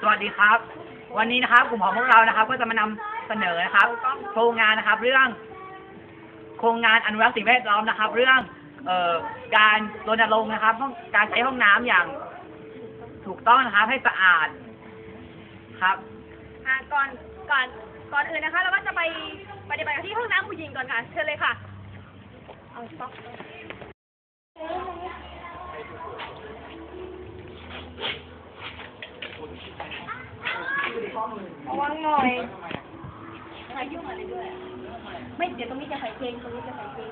สวัสดีครับ วันนี้นะครับกลุ่มของพวกเรานะครับ ก็จะมานำเสนอนะครับ โครงงานนะครับ เรื่อง โครงงานอนุรักษ์สิ่งแวดล้อมนะครับ เรื่อง เอ่อการรณรงค์นะครับห้องการใช้ห้องน้ำอย่าง ถูกต้องนะครับให้สะอาดครับ อ่าก่อนก่อนก่อนอื่นนะคะ เราก็จะไปปฏิบัติกันที่ห้องน้ำผู้หญิงก่อนค่ะ เชิญเลยค่ะ เอาสต๊อก ระวังหน่อยใครยุ่งอะไรด้วย ไม่เดี๋ยวตรงนี้จะใส่เพลงตรงนี้จะใส่เพลง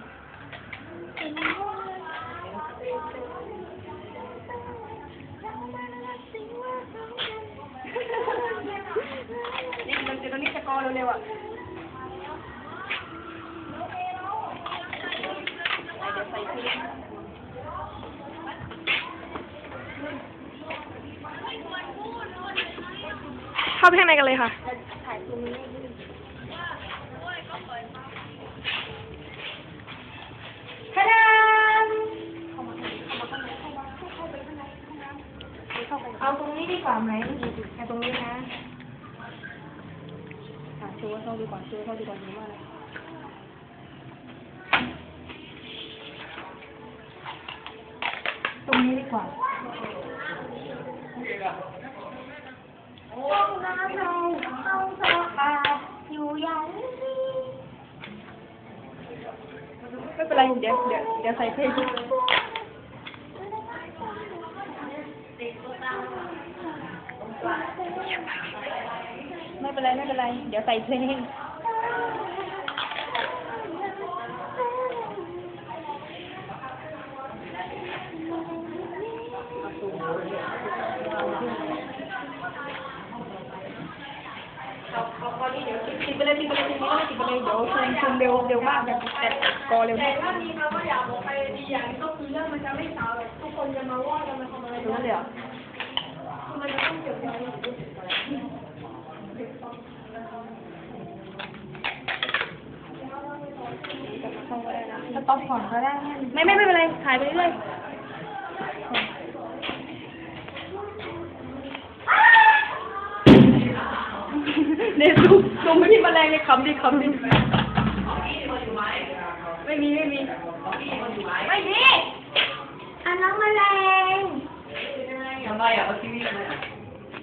นี่มันจะตรงนี้จะกอเร็วๆอะ เดี๋ยวใส่เพลงเข้าไปข้างในกันเลยค่ะเอาตรงนี้ดีกว่าไหมเอาตรงนี้นะอะชูว่าเข้าดีกว่าชูว่าเข้าดีกว่านี้ว่าอะไรตรงนี้ดีกว่า ห้องน้ำเราต้องสะอาดอยู่อย่างนี้ไม่เป็นไรเดี๋ยวเดี๋ยวเดี๋ยวใส่เพลงไม่เป็นไรไม่เป็นไร เดี๋ยวใส่เพลงเอาเอาตอนนี้เดี๋ยวติดไปเลยติดไปเลยติดไปเลยติดไปเลยเดี๋ยวซูมซูมเร็วเร็วมากแบบแต่กอเร็วมากถ้ามีคำว่าอยากบอกไปดีอย่างนี้ก็คือเรื่องมันจะไม่สาวแบบทุกคนจะมาว่าจะมาทำอะไรรู้เลยเหรอมันจะต้องเกี่ยวกับอะไรเข้าก็ได้นะถ้าต้องผ่อนก็ได้ ไม่ไม่ไม่เป็นไรถ่ายไปเรื่อย เนี่ยซูมซูมไม่มีแมลงเลยคำดิคำดิไม่มีไม่มีไม่มีอันน้องแมลงทำไมอะเอาทีวีมา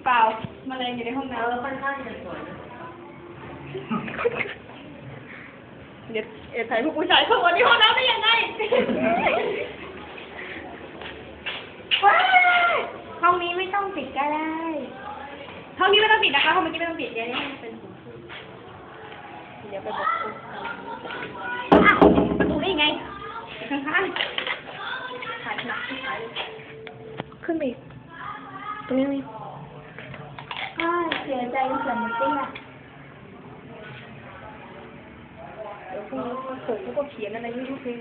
เปล่าแมลงอยู่ในห้องน้ำแล้วค่อนข้างจะสวยเดี๋ยวเดี๋ยวถ่ายพวกผู้ชายเข้ามาในห้องน้ำได้ยังไงว้ายห้องนี้ไม่ต้องปิดก็ได้ ห้องนี้ไม่ต้องปิดนะคะห้องเมื่อกี้ไม่ต้องปิดเดี๋ยวนี้ให้มันเป็นหูเดี๋ยวไปบอกครูอ้าวประตูได้ยังไงข้างๆถ่ายหนักที่ถ่ายขึ้นไปอีกตรงนี้นี่อ้ายเสียใจเสียหมดเตี้ยเดี๋ยวพรุ่งนี้มาเปิดแล้วก็เขียนอะไรไม่รู้เพลง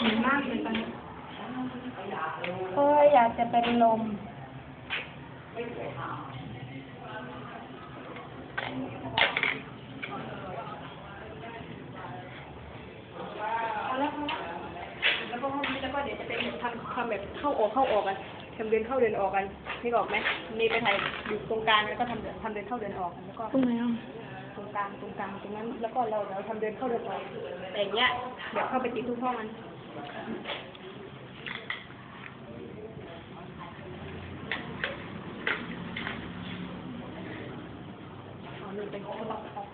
ดีมากเลยตอนนี้ เอ้ยอยากจะเป็นลมแล้วก็ห้องนี้แล้วก็เดี๋ยวจะเป็นทำทำแบบเข้าออกเข้าออกกันทำเดินเข้าเดินออกกันนึกออกไหมมีไปถ่ายอยู่ตรงกลางแล้วก็ทำเดินทำเดินเข้าเดินออกกันแล้วก็ตรงไหนอะตรงกลางตรงกลางตรงนั้น แล้วก็เราเราทำเดินเข้าเดินออกแต่อย่างเงี้ยเดี๋ยวเข้าไปติดทุกห้องมันอ๋อหนึ่งเป็นข้อบังคับ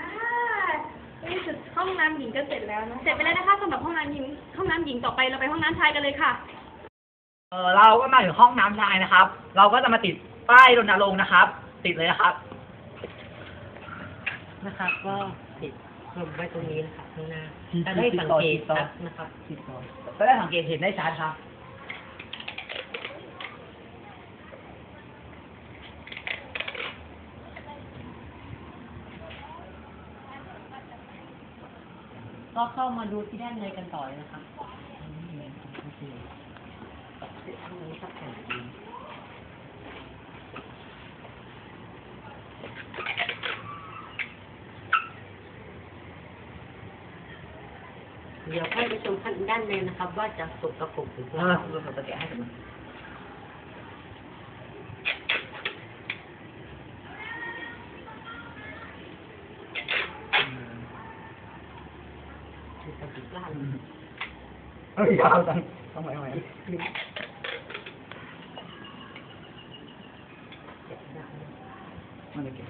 อ่านี่สุด ห้องน้ำหญิงก็เสร็จแล้วเนอะเสร็จไปแล้วนะคะสำหรับห้องน้ำหญิง ห้องน้ำหญิงต่อไปเราไปห้องน้ำชายกันเลยค่ะ เออเราก็มาถึงห้องน้ำชายนะครับ เราก็จะมาติดป้ายรณรงค์นะครับ ติดเลยนะครับ นะครับก็ติดรพิ่มไว้ตรงนี้นะครับข้างหน้าที่จะได้สังเกตที่ต่อชัดนะครับ ก็ได้สังเกตเห็นได้ชัดครับ ก็เข้ามาดูที่ด้านในกันต่อเลยนะครับเดี๋ยวค่อยไปชมขั้นด้านในนะครับ ว่าจะสกปรกหรือเปอ่าล่าคุณผู้ชมแกะให้ดู คือสติกล้าเฮ้ยยาวจังต้องไหมไหมมันจะเก็บ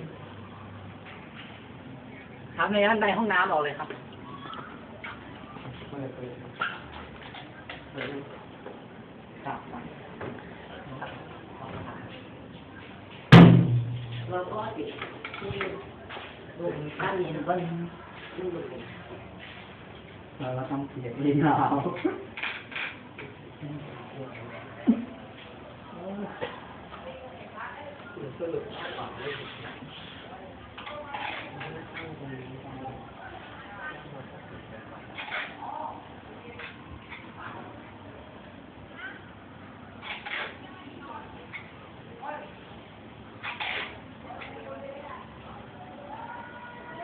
ครับในด้านในห้องน้ำออกเลยครับครับเราก็ติดที่รูปด้านนี้นะครับรูป เราทำเสียงเองเอา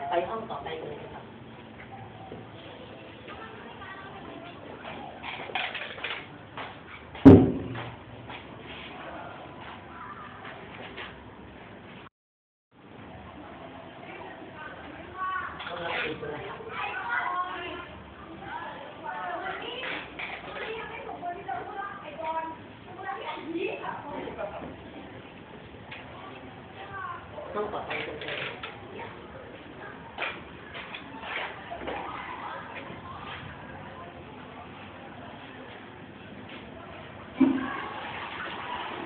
ไปห้องต่อไปกันเลย ครับห้องต่อไปกันเลย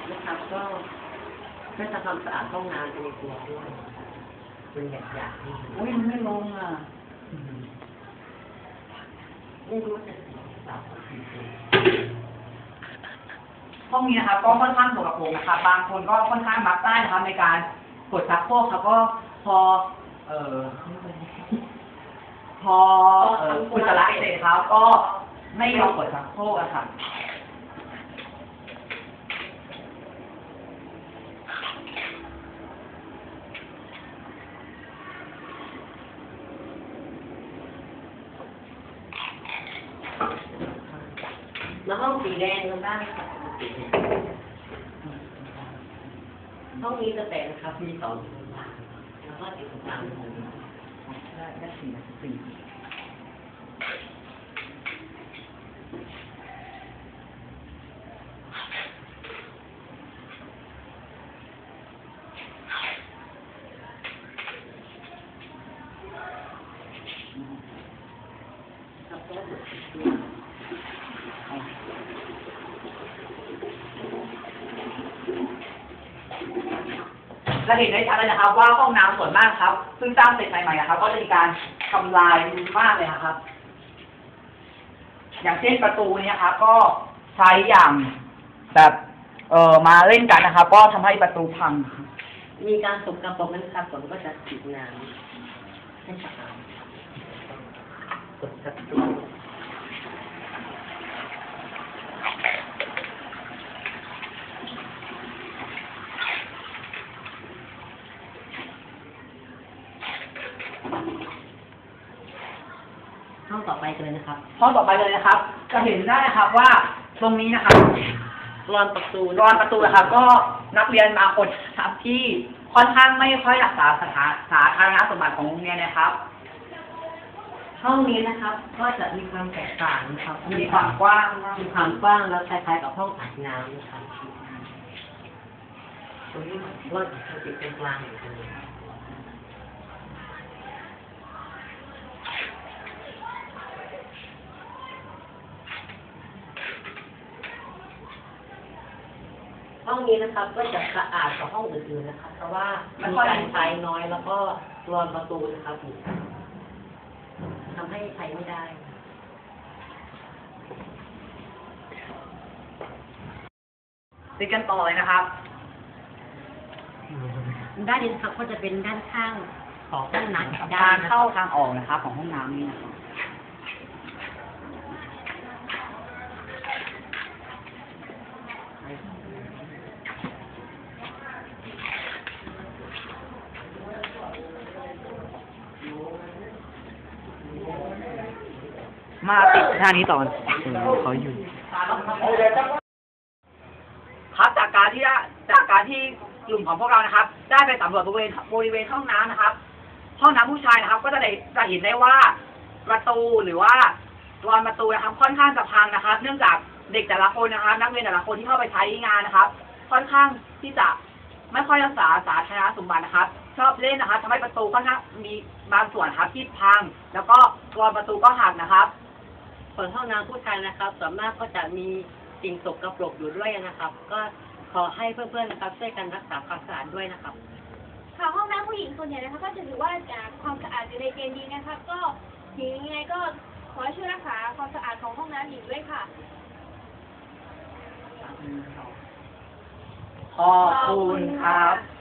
นะครับก็ก็จะทำสะอาดห้องน้ำในตัวด้วยเป็นอย่างที่ดีอุ้ยมันไม่ลงอะไม่รู้จะสีเปล่าห้องนี้นะครับก็ค่อนข้างสกปรกนะครับางคนก็ค่อนข้างมักได้นะครับในการ กดชักโครกครับก็พอ เออพอเอออุจจาระเสร็จครับก็ไม่ยอมกดชักโครกอะค่ะแล้วห้องสีแดงกันบ้างค่ะ ห้องนี้จะแตกนะครับ มีสองชั้นแล้วก็ติดตรงกลางได้ได้สี่นาทีสี่ จะเห็นได้ชัดเลยนะครับ ว่าห้องน้ำส่วนมากครับ ซึ่งสร้างเสร็จใหม่ๆนะครับ ก็จะมีการทำลายมากเลยนะครับ อย่างเช่นประตูเนี่ยครับ ก็ใช้อย่างแบบเออมาเล่นกันนะครับ ก็ทำให้ประตูพังมีการสกปรกนั้นครับผมก็จะฉีดน้ำให้สะอาดกดประตูห้องต่อไป กันเลยนะครับห้องต่อไปเลยนะครับ จะเห็นได้นะครับว่าตรงนี้นะครับรอนประตูรอนประตูนะครับ ก็นักเรียนบางคนครับที่ค่อนข้างไม่ค่อยรักษาสถาสาธารณสมบัติของโรงเรียนนะครับ ห้องนี้นะครับ ก็จะมีความแตกต่างนะครับมีความกว้างมากมีความกว้างแล้วคล้ายๆกับห้องอาบน้ำนะครับตรงนี้ก็จะติดตรงกลางอยู่ตรงนี้ นี้นะครับก็จะสะอาดกว่าห้องอื่นๆนะครับเพราะว่ามีการใช้น้อยแล้วก็รอนประตูนะครับอยู่ให้ใช้ไม่ได้ติดกันต่อเลยนะครับ ด้านนี้นะครับก็จะเป็นด้านข้างของห้องน้ำอีกด้าการนนะคเข้ารับทางออกนะครับ ของห้องน้ำนี่นะครับ มาติดท่านี้ตอนเขาอยู่ครับจากการที่จากการที่กลุ่มของพวกเรานะครับ ได้ไปสำรวจบริเวณบริเวณห้องน้ำนะครับ ห้องน้ำผู้ชายนะครับ ก็จะได้จะเห็นได้ว่าประตูหรือว่ากรอนประตูนะครับ ค่อนข้างจะพังนะครับ เนื่องจากเด็กแต่ละคนนะครับ นักเรียนแต่ละคนที่เข้าไปใช้งานนะครับ ค่อนข้างที่จะไม่ค่อยรักษาสาธารณสมบัตินะครับ ชอบเล่นนะครับทำให้ประตูค่อนข้างมีบางส่วนครับที่พัง แล้วก็กรอนประตูก็หักนะครับ ส่วนห้องน้ำผู้ชายนะครับส่วนมากก็จะมีสิ่งสกปรกอยู่ด้วยนะครับ ก็ขอให้เพื่อนๆนะครับช่วยกันรักษาความสะอาดด้วยนะครับ ค่ะห้องน้ำผู้หญิงส่วนใหญ่นะคะก็จะถือว่าอ่าความสะอาดอยู่ในเกณฑ์ดีนะคะก็ถึงยังไงก็ขอให้ช่วยรักษาความสะอาดของห้องน้ำหญิงด้วยค่ะ ขอบคุณครับ